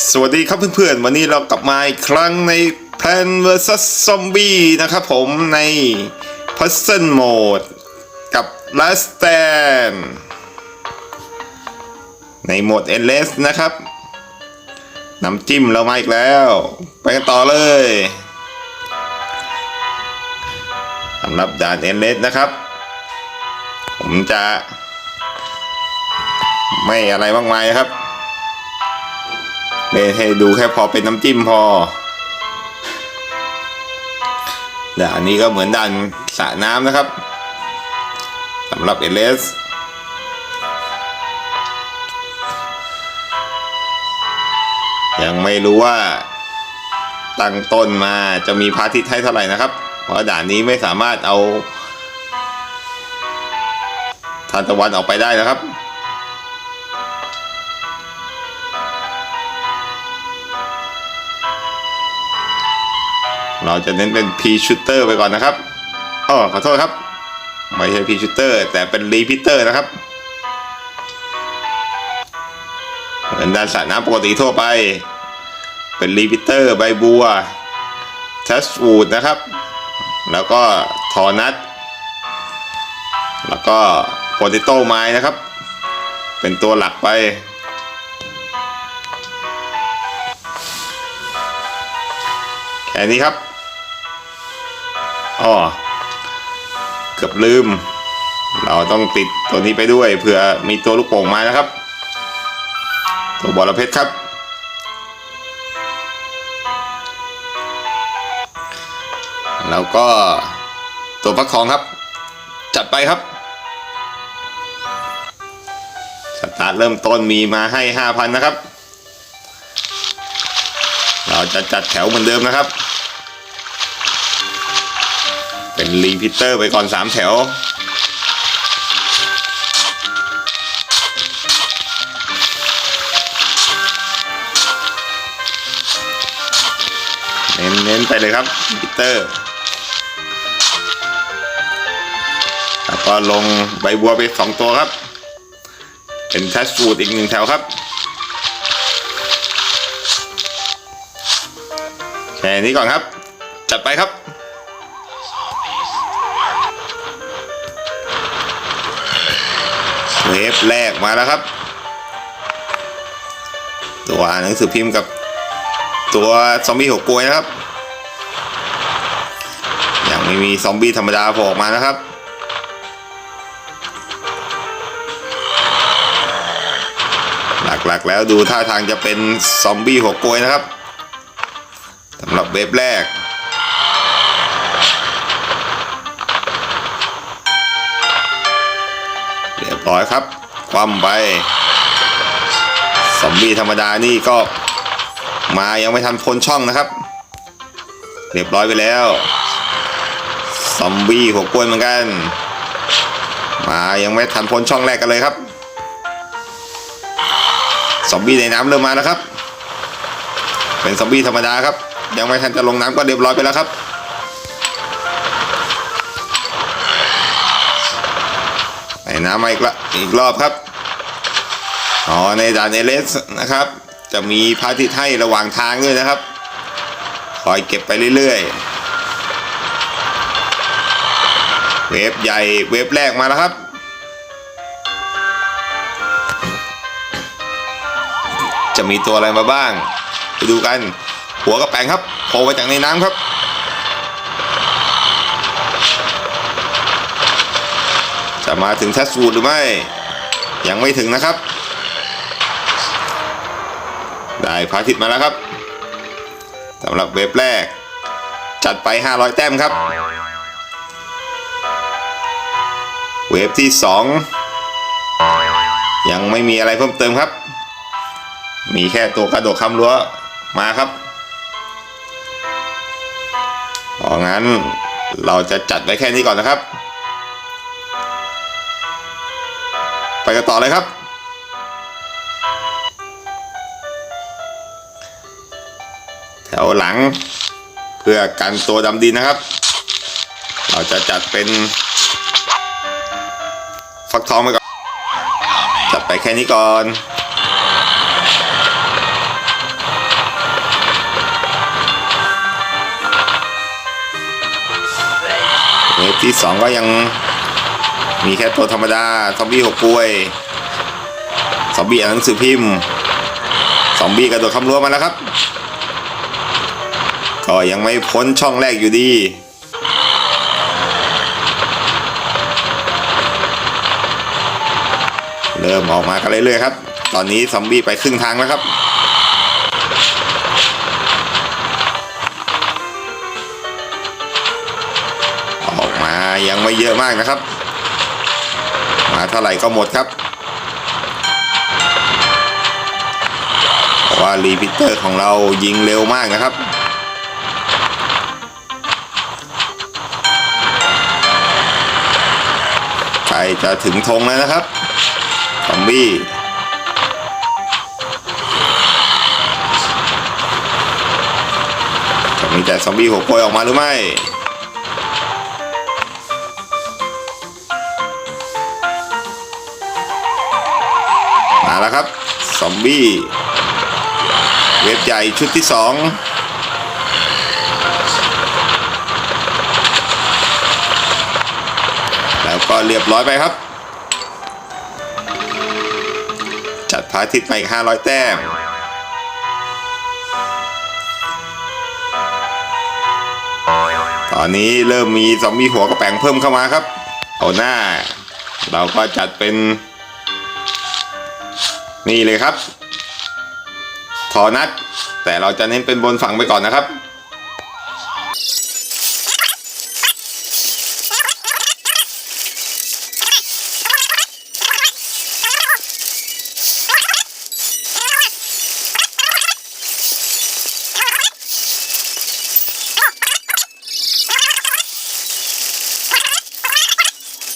สวัสดีครับเพื่อนๆ วันนี้เรากลับมาอีกครั้งใน Plan vs Zombie นะครับผมใน Puzzle Mode กับ Last Stand ในโหมด Endless นะครับน้ำจิ้มเรามาอีกแล้ว ไปกันต่อเลยสำหรับด่าน Endless นะครับ ผมจะ ไม่อะไรมากมายนะครับ เล่ให้ดูแค่พอเป็นน้ำจิ้มพอด่านนี้ก็เหมือนด่านสระน้ำนะครับสำหรับเอเลสยังไม่รู้ว่าตั้งต้นมาจะมีพระอาทิตย์ให้เท่าไหร่นะครับ เพราะด่านนี้ไม่สามารถเอาทานตะวันออกไปได้นะครับ เราจะเน้นเป็น P shooter ไปก่อนนะครับอ๋อขอโทษครับ ไม่ใช่ P shooter แต่เป็น repeater นะครับเหมือนด้านสระน้ำปกติทั่วไป เป็น repeater ใบบัว touch wood นะครับ แล้วก็ทอนัทแล้วก็ potato ไม้นะครับ เป็นตัวหลักไปแค่นี้ครับ อ๋อเกือบลืม เราต้องติดตัวนี้ไปด้วยเผื่อมีตัวลูกโป่งมานะครับ ตัวบอระเพ็ดครับ แล้วก็ตัวฟักทองครับ จัดไปครับสตาร์ทเริ่มต้นมีมาให้ห้าพันนะครับ เราจะจัดแถวเหมือนเดิมนะครับ เป็นรีพิเตอร์ไปก่อนสามแถว เน้นเน้นไปเลยครับพิเตอร์ แล้วก็ลงใบบัวไปสองตัวครับ เป็นทัชฟูดอีกหนึ่งแถวครับแค่นี้ก่อนครับ จัดไปครับ เวฟแรกมาแล้วครับ ตัวหนังสือพิมพ์กับตัวซอมบี้หกกลวยนะครับ ยังไม่มีซอมบี้ธรรมดาโผล่ออกมานะครับหลักๆแล้วดูท่าทางจะเป็นซอมบี้หกกลวยนะครับสำหรับเวฟแรก ร้อยครับ คว่ำไปซอมบีธรรมดานี่ก็มายังไม่ทันพ้นช่องนะครับ เรียบร้อยไปแล้วซอมบี้หัวกล้วยเหมือนกัน มายังไม่ทันพ้นช่องแรกกันเลยครับซอมบี้ในน้ำเริ่มมาแล้วครับ เป็นซอมบี้ธรรมดาครับ ยังไม่ทันจะลงน้ำก็เรียบร้อยไปแล้วครับ นน้ำมาอีกละอีกรอบครับอ๋อในด่านเอเลสนะครับ จะมีพระอาทิตย์ให้ระหว่างทางด้วยนะครับ คอยเก็บไปเรื่อยๆ เวฟใหญ่เวฟแรกมาแล้วครับจะมีตัวอะไรมาบ้าง ไปดูกัน หัวกระแปงครับโผล่มาจากในน้ำครับ จะมาถึงทัสวูดหรือไม่ ยังไม่ถึงนะครับ ได้พระอาทิตย์มาแล้วครับสำหรับเว็บแรก จัดไป 500 แต้มครับ เว็บที่ 2 ยังไม่มีอะไรเพิ่มเติมครับ มีแค่ตัวกระโดดคำรั้วมาครับเพราะงั้นเราจะจัดไว้แค่นี้ก่อนนะครับ ต่อเลยครับ แถวหลังเพื่อกันตัวดำดินนะครับ เราจะจัดเป็น ฟักทองไปก่อน จัดไปแค่นี้ก่อนเวที่สองก็ยัง มีแค่ตัวธรรมดา ซอมบี้หกกล้วย ซอมบี้อ่านหนังสือพิมพ์ ซอมบี้กระโดดคำรั้วมาแล้วครับ ก็ยังไม่พ้นช่องแรกอยู่ดีเริ่มออกมากันเรื่อยๆครับ ตอนนี้ซอมบี้ไปครึ่งทางแล้วครับ ออกมายังไม่เยอะมากนะครับ มาเท่าไหร่ก็หมดครับว่ารีพิเตอร์ของเรายิงเร็วมากนะครับใกล้จะถึงธงแล้วนะครับซอมบี้จะมีแต่ซอมบี้หัวโปยออกมาหรือไม่ ซอมบี้ เว็บใหญ่ชุดที่สองแล้วก็เรียบร้อยไปครับ จัดพาทิตย์มาอีก 500 แต้มตอนนี้เริ่มมีซอมบี้หัวกระแปงเพิ่มเข้ามาครับเอาหน้า เราก็จัดเป็น นี่เลยครับทอนัด แต่เราจะเน้นเป็นบนฝั่งไปก่อนนะครับ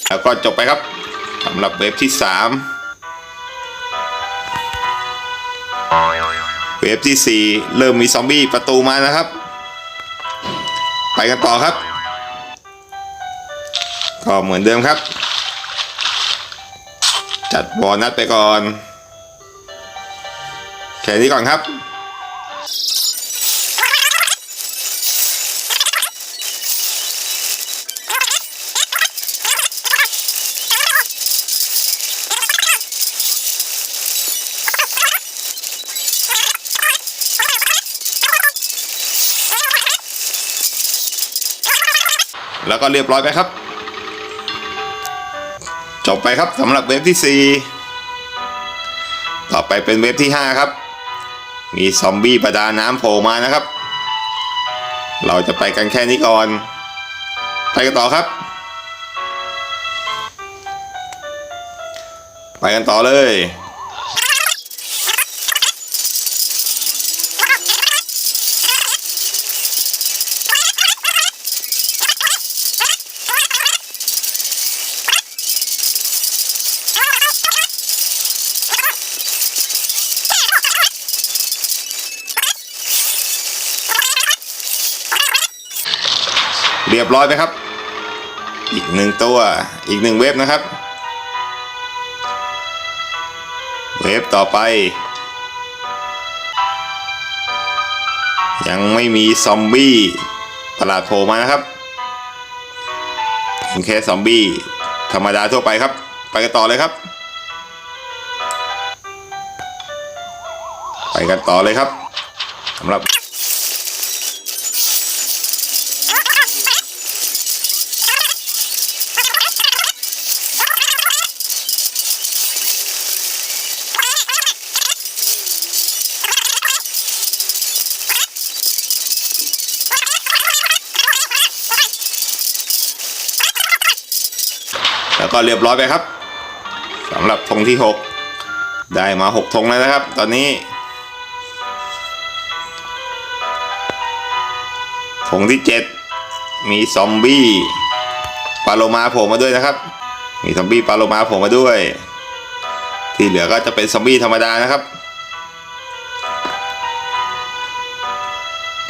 แล้วก็จบไปครับสำหรับเวฟที่ 3 เวฟที่ 4 เริ่มมีซอมบี้ประตูมานะครับ ไปกันต่อครับ ก็เหมือนเดิมครับ จัดบอลนัดไปก่อน แค่นี้ก่อนครับ แล้วก็เรียบร้อยไปครับ จบไปครับสำหรับเวฟที่ 4 ต่อไปเป็นเวฟที่ 5 ครับ มีซอมบี้ประดาน้ำโผล่มานะครับ เราจะไปกันแค่นี้ก่อน ไปกันต่อครับ ไปกันต่อเลย รียบร้อยไหมครับ อีกหนึ่งตัว อีกหนึ่งเว็บนะครับ เว็บต่อไป ยังไม่มีซอมบี้ประหลาดโผล่มานะครับเป็นแค่ซอมบี้ธรรมดาทั่วไปครับ ไปกันต่อเลยครับ ไปกันต่อเลยครับสำหรับ ก็เรียบร้อยไปครับสำหรับธงที่ 6 ได้มา6ธงแล้วนะครับ ตอนนี้ธงที่ 7 มีซอมบี้ปาโลมาโผล่มาด้วยนะครับ มีซอมบี้ปาโลมาโผล่มาด้วย ที่เหลือก็จะเป็นซอมบี้ธรรมดานะครับ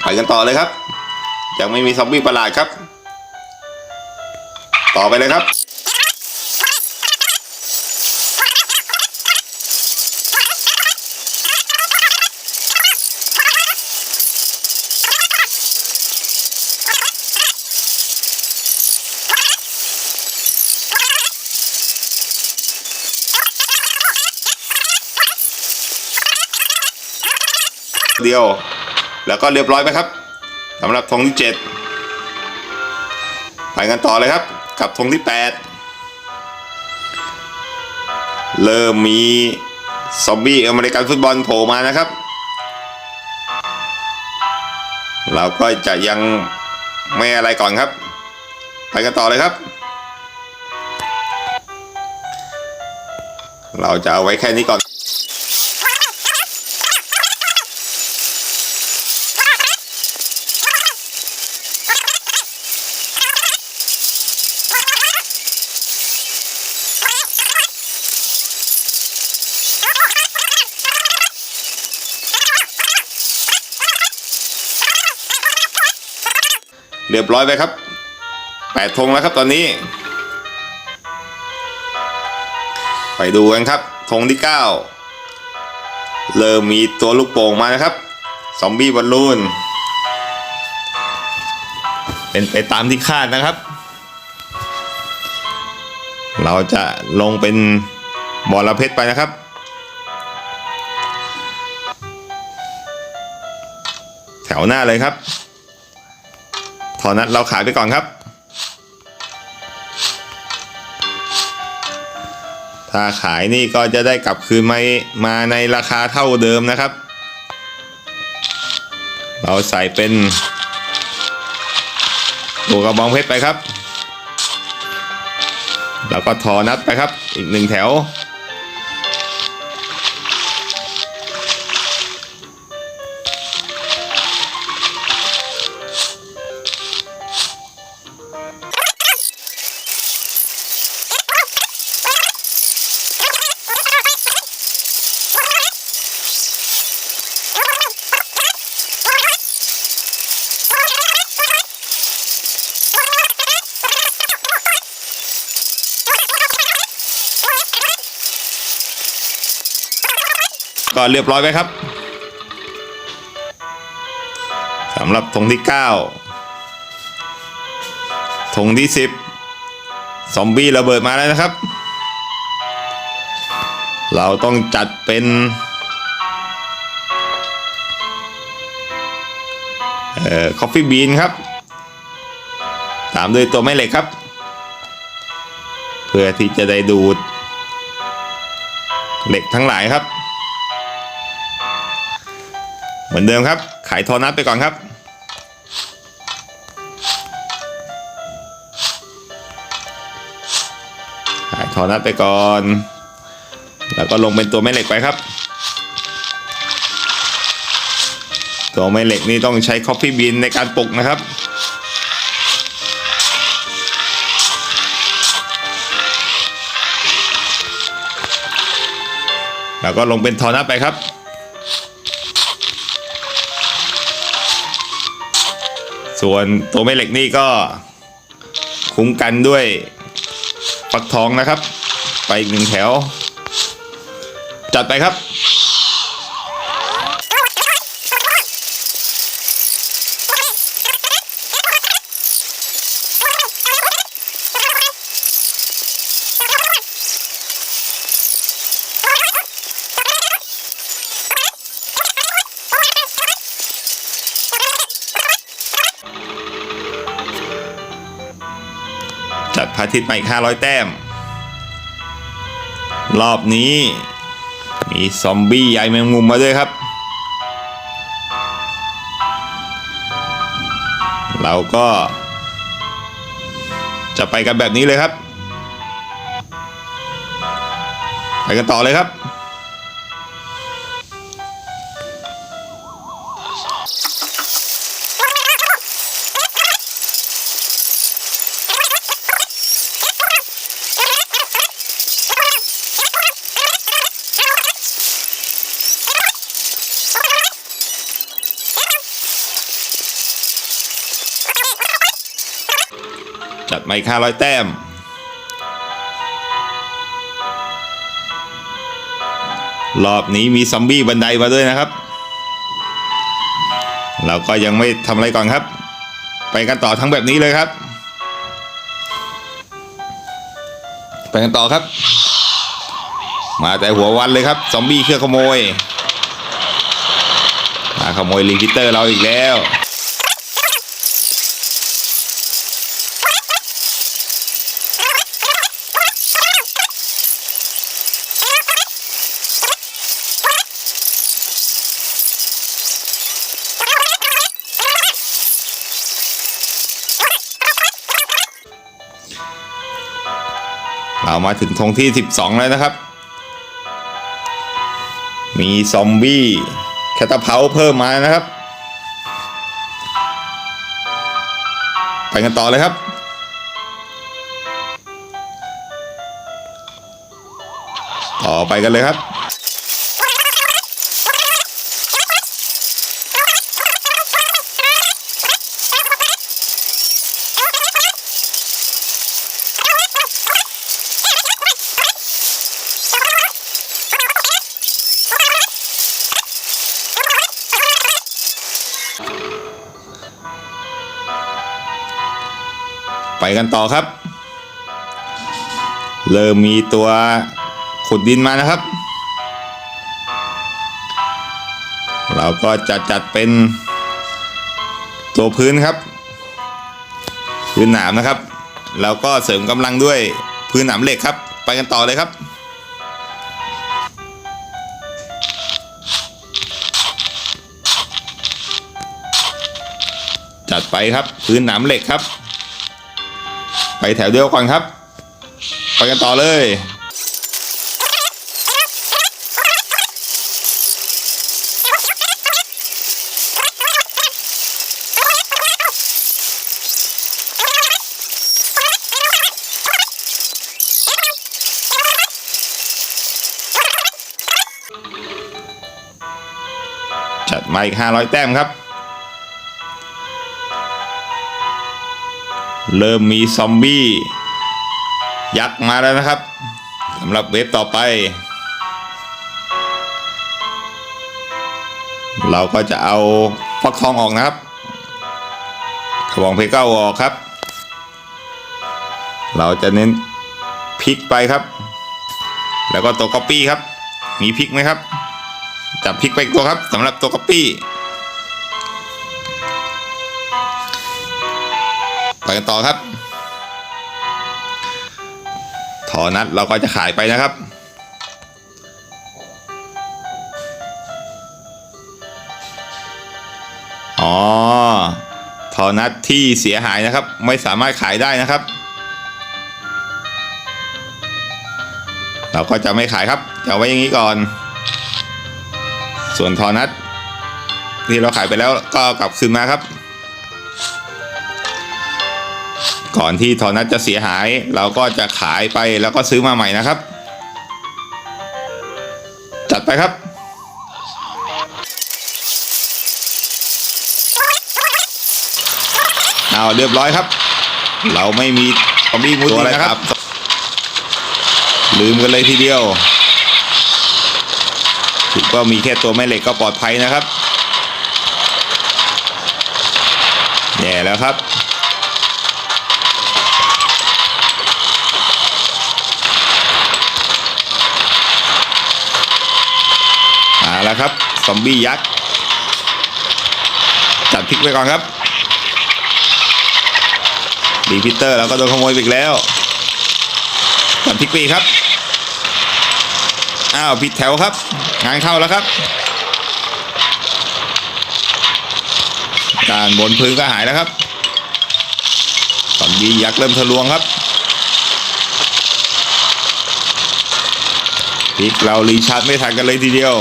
ไปกันต่อเลยครับ ยังไม่มีซอมบี้ประหลาดครับ ต่อไปเลยครับ เดียว แล้วก็เรียบร้อยไปครับสำหรับธงที่เจ็ดไปกันต่อเลยครับ กับธงที่แปดเริ่มมีซอมบี้อเมริกันฟุตบอลโผล่มานะครับ เราก็จะยังไม่อะไรก่อนครับ ไปกันต่อเลยครับ เราจะเอาไว้แค่นี้ก่อน เรียบร้อยไปครับแปดธงแล้วครับตอนนี้ ไปดูกันครับธงที่เก้าเริ่มมีตัวลูกโป่งมานะครับซอมบี้บอลลูนเป็นไปตามที่คาดนะครับ เราจะลงเป็นบอลเพชรไปนะครับแถวหน้าเลยครับ อนัดเราขายไปก่อนครับ ถ้าขายนี่ก็จะได้กลับคืนมามาในราคาเท่าเดิมนะครับ เราใส่เป็นตัวกระบองเพชรไปครับ แล้วก็ทอนัดไปครับ อีกหนึ่งแถว ก็เรียบร้อยไปครับสำหรับธงที่เก้าธงที่สิบซอมบี้ระเบิดมาแล้วนะครับ เราต้องจัดเป็นเอ่อคอฟฟี่บีนครับ ตามด้วยตัวแม่เหล็กครับ เพื่อที่จะได้ดูด เหล็กทั้งหลายครับ เหมือนเดิมครับ ขายโทนัสไปก่อนครับ ขายโทนัสไปก่อน แล้วก็ลงเป็นตัวแม่เหล็กไปครับ ตัวแม่เหล็กนี่ต้องใช้คอฟฟี่บินในการปลุกนะครับแล้วก็ลงเป็นทอนัสไปครับ ส่วนตัวแม่เหล็กนี่ก็คุ้มกันด้วยฟักทองนะครับ ไปอีกหนึ่งแถว จัดไปครับ ทิตย์มาอีก500 แต้ม รอบนี้ มีซอมบี้ใหญ่แมงมุมมาด้วยครับ เราก็ จะไปกันแบบนี้เลยครับ ไปกันต่อเลยครับ จัดมาอีก500แต้ม รอบนี้มีซอมบี้บันไดมาด้วยนะครับ เราก็ยังไม่ทำอะไรก่อนครับ ไปกันต่อทั้งแบบนี้เลยครับ ไปกันต่อครับ มาแต่หัววันเลยครับซอมบี้เครื่องขโมยมาขโมยรีพิเตอร์เราอีกแล้ว เรามาถึงทงที่ 12 แล้วนะครับ มีซอมบี้แคตตาเพาเพิ่มมานะครับ ไปกันต่อเลยครับ ต่อไปกันเลยครับ กันต่อครับ เริ่มมีตัวขุดดินมานะครับ เราก็จะจัดเป็นตัวพื้นครับพื้นหนามนะครับ แล้วก็เสริมกำลังด้วยพื้นหนามเหล็กครับ ไปกันต่อเลยครับจัดไปครับ พื้นหนามเหล็กครับ แถวเดียวก่อนครับ ไปกันต่อเลยจัดมาอีก500 แต้มครับ เริ่มมีซอมบี้ ยักษ์มาแล้วนะครับสำหรับเว็บต่อไป เราก็จะเอาฟักทองออกนะครับกระบองเพชรเก้าออกครับ เราจะเน้นพลิกไปครับ แล้วก็ตัวก๊อปปี้ครับ มีพลิกไหมครับ จับพลิกไปตัวครับสำหรับตัวก๊อปปี้ ไปกันต่อครับถอนัดเราก็จะขายไปนะครับ อ๋อถอนัดที่เสียหายนะครับ ไม่สามารถขายได้นะครับ เราก็จะไม่ขายครับจะไว้อย่างนี้ก่อน ส่วนทอนัดที่เราขายไปแล้วก็กลับคืนมาครับ ก่อนที่ทอนัทจะเสียหาย เราก็จะขายไปแล้วก็ซื้อมาใหม่นะครับ จัดไปครับเอาเรียบร้อยครับ เราไม่มีซอมบี้มูตัวอะไรครับ ลืมกันเลยทีเดียวถือว่ามีแค่ตัวแม่เหล็กก็ปลอดภัยนะครับแย่แล้วครับ แล้วครับ ซอมบี้ยักษ์ จัดพลิกไปก่อนครับ ดีพิเตอร์แล้วก็โดนขโมยไปอีกแล้ว จัดพลิกไปอีกครับ อ้าวผิดแถวครับ งานเข้าแล้วครับด้านบนพื้นก็หายแล้วครับซอมบี้ยักษ์เริ่มทะลวงครับพลิกเรารีชาร์จไม่ทันกันเลยทีเดียว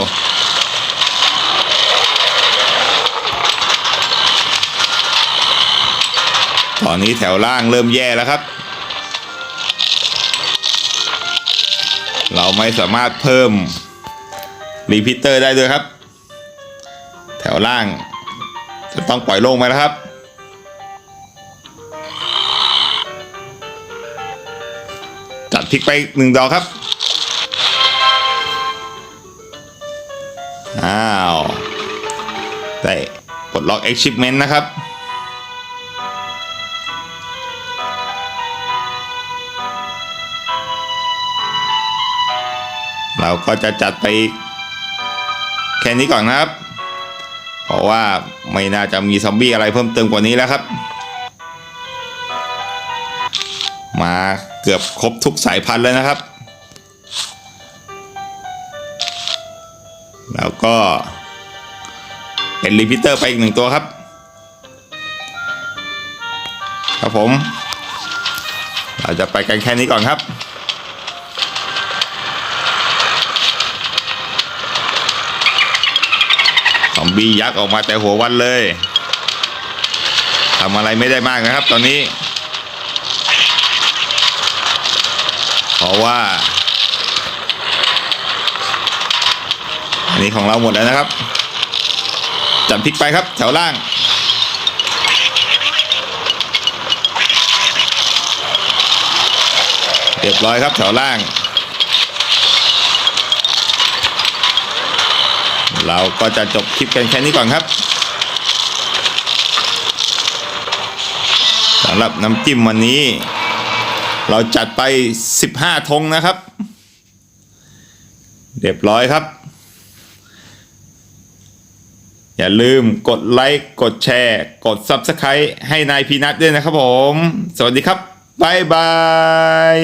อนนี้แถวล่างเริ่มแย่แล้วครับ เราไม่สามารถเพิ่มรีพิเตอร์ได้ด้วยครับ แถวล่าง จะต้องปล่อยลงไปแล้วครับ จัดพลิกไปหนึ่งดอกครับ อ้าว ได้ปลดล็อก achievement นะครับ เราก็จะจัดไปแค่นี้ก่อนนะครับ เพราะว่าไม่น่าจะมีซอมบี้อะไรเพิ่มเติมกว่านี้แล้วครับ มาเกือบครบทุกสายพันธุ์แล้วนะครับ แล้วก็เป็นรีพิเตอร์ไปอีกหนึ่งตัวครับ ครับผม เราจะไปกันแค่นี้ก่อนครับ อมบี้ยักษ์ออกมาแต่หัววันเลยทำอะไรไม่ได้มากนะครับ ตอนนี้ เพราะว่า อันนี้ของเราหมดแล้วนะครับ จัดพลิกไปครับแถวล่างเรียบร้อยครับแถวล่าง เราก็จะจบคลิปกันแค่นี้ก่อนครับสำหรับน้ำจิ้มวันนี้ เราจัดไป 15ธงนะครับ เรียบร้อยครับ อย่าลืมกดไลค์ กดแชร์ กด Subscribe ให้นายพีนัทด้วยนะครับผม สวัสดีครับบ๊ายบาย